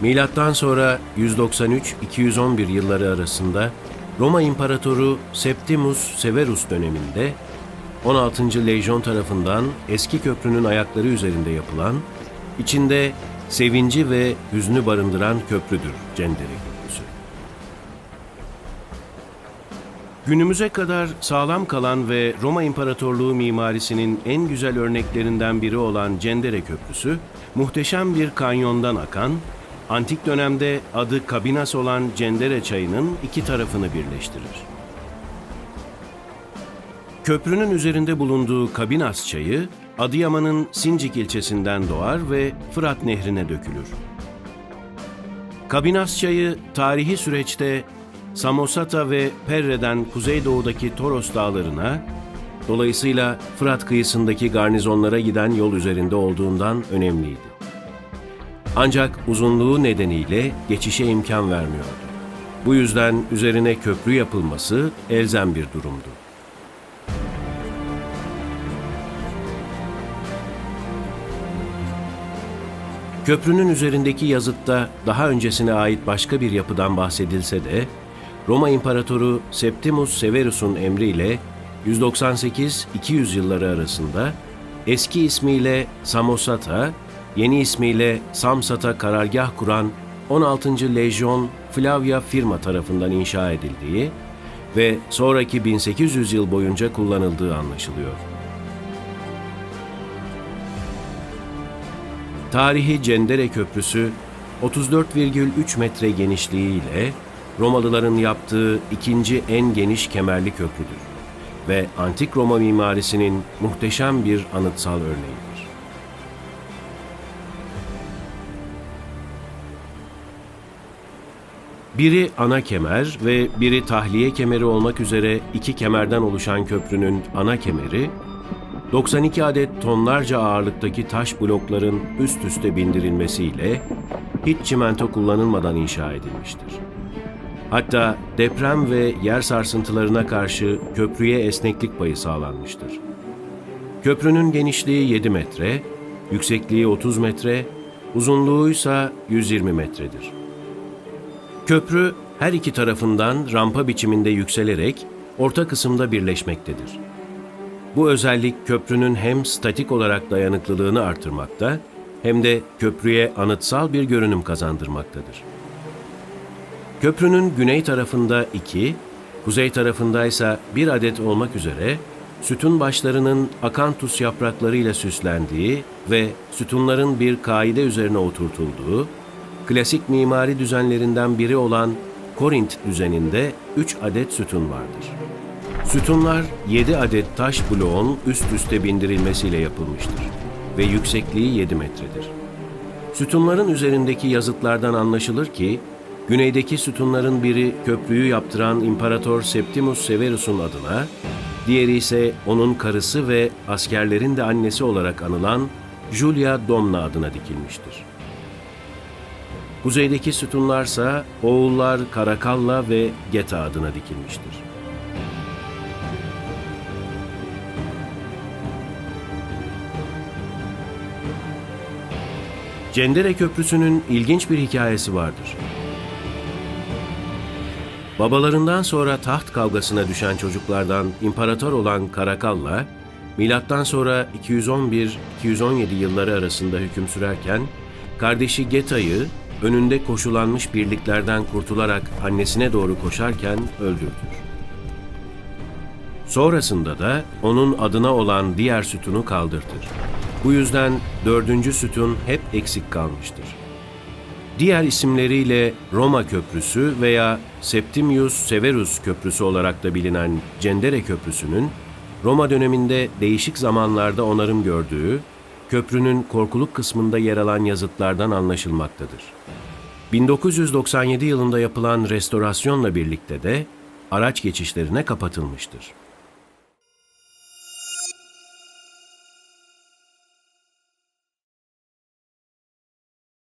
Milattan sonra 193-211 yılları arasında Roma İmparatoru Septimus Severus döneminde 16. Lejyon tarafından eski köprünün ayakları üzerinde yapılan, içinde sevinci ve hüznü barındıran köprüdür Cendere Köprüsü. Günümüze kadar sağlam kalan ve Roma İmparatorluğu mimarisinin en güzel örneklerinden biri olan Cendere Köprüsü, muhteşem bir kanyondan akan, antik dönemde adı Kabinas olan Cendere çayının iki tarafını birleştirir. Köprünün üzerinde bulunduğu Kabinas çayı, Adıyaman'ın Sincik ilçesinden doğar ve Fırat Nehri'ne dökülür. Kabinas çayı tarihi süreçte Samosata ve Perre'den kuzeydoğudaki Toros dağlarına, dolayısıyla Fırat kıyısındaki garnizonlara giden yol üzerinde olduğundan önemliydi. Ancak uzunluğu nedeniyle geçişe imkan vermiyordu. Bu yüzden üzerine köprü yapılması elzem bir durumdu. Köprünün üzerindeki yazıtta daha öncesine ait başka bir yapıdan bahsedilse de, Roma İmparatoru Septimus Severus'un emriyle 198-200 yılları arasında eski ismiyle Samosata, yeni ismiyle Samsata karargah kuran 16. Lejyon Flavia Firma tarafından inşa edildiği ve sonraki 1800 yıl boyunca kullanıldığı anlaşılıyor. Tarihi Cendere Köprüsü 34,3 metre genişliğiyle Romalıların yaptığı ikinci en geniş kemerli köprüdür ve antik Roma mimarisinin muhteşem bir anıtsal örneğidir. Biri ana kemer ve biri tahliye kemeri olmak üzere iki kemerden oluşan köprünün ana kemeri, 92 adet tonlarca ağırlıktaki taş blokların üst üste bindirilmesiyle hiç çimento kullanılmadan inşa edilmiştir. Hatta deprem ve yer sarsıntılarına karşı köprüye esneklik payı sağlanmıştır. Köprünün genişliği 7 metre, yüksekliği 30 metre, uzunluğu ise 120 metredir. Köprü her iki tarafından rampa biçiminde yükselerek orta kısımda birleşmektedir. Bu özellik köprünün hem statik olarak dayanıklılığını artırmakta hem de köprüye anıtsal bir görünüm kazandırmaktadır. Köprünün güney tarafında iki, kuzey tarafında ise bir adet olmak üzere sütun başlarının akantus yapraklarıyla süslendiği ve sütunların bir kaide üzerine oturtulduğu, klasik mimari düzenlerinden biri olan Korint düzeninde üç adet sütun vardır. Sütunlar 7 adet taş bloğun üst üste bindirilmesiyle yapılmıştır ve yüksekliği 7 metredir. Sütunların üzerindeki yazıtlardan anlaşılır ki, güneydeki sütunların biri köprüyü yaptıran İmparator Septimus Severus'un adına, diğeri ise onun karısı ve askerlerin de annesi olarak anılan Julia Domna adına dikilmiştir. Kuzeydeki sütunlarsa oğullar Karakalla ve Geta adına dikilmiştir. Cendere Köprüsü'nün ilginç bir hikayesi vardır. Babalarından sonra taht kavgasına düşen çocuklardan imparator olan Karakalla, milattan sonra 211-217 yılları arasında hüküm sürerken, kardeşi Geta'yı önünde koşulanmış birliklerden kurtularak annesine doğru koşarken öldürdür. Sonrasında da onun adına olan diğer sütunu kaldırtır. Bu yüzden dördüncü sütun hep eksik kalmıştır. Diğer isimleriyle Roma Köprüsü veya Septimius Severus Köprüsü olarak da bilinen Cendere Köprüsü'nün Roma döneminde değişik zamanlarda onarım gördüğü, köprünün korkuluk kısmında yer alan yazıtlardan anlaşılmaktadır. 1997 yılında yapılan restorasyonla birlikte de araç geçişlerine kapatılmıştır.